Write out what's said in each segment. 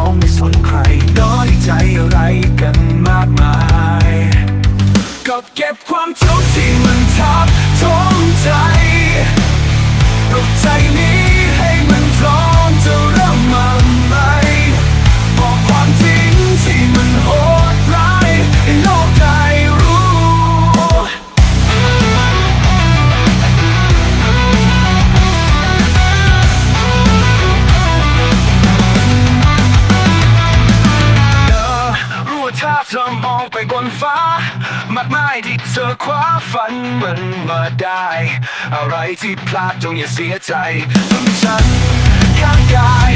าไมากมายที่เธอคว้าฝันมันมาได้ อะไรที่พลาดจงอย่าเสียใจทำฉันข้างกาย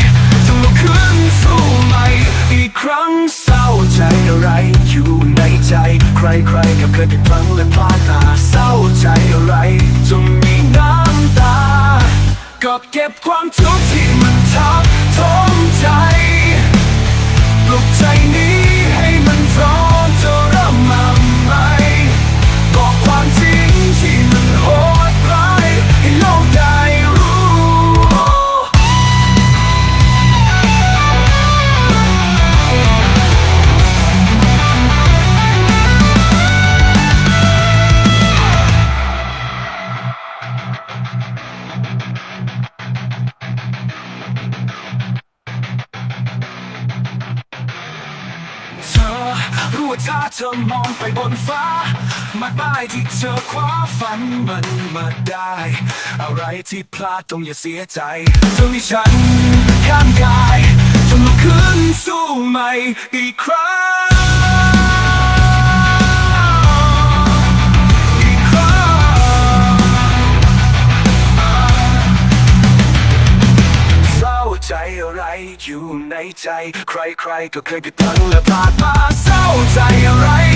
จงลุกขึ้นสู้ใหม่ อีกครั้งเศร้าใจอะไรอยู่ในใจ ใครๆก็เคยผิดพลั้งและพลาดตาเศร้าใจอะไรจงมีน้ำตาก็เก็บความทุกข์ที่มันทับถมใจปลุกใจ รู้ว่าถ้าเธอมองไปบนฟ้า มากมายที่เธอคว้าฝันมันมาได้ อะไรที่พลาดต้องอย่าเสียใจจงมีฉันข้างกายจนลุกขึ้นสู้ใหม่อีกครั้ง ใจ ใครๆก็เคยผิดพลั้งและพลาดมาเศร้าใจอะไร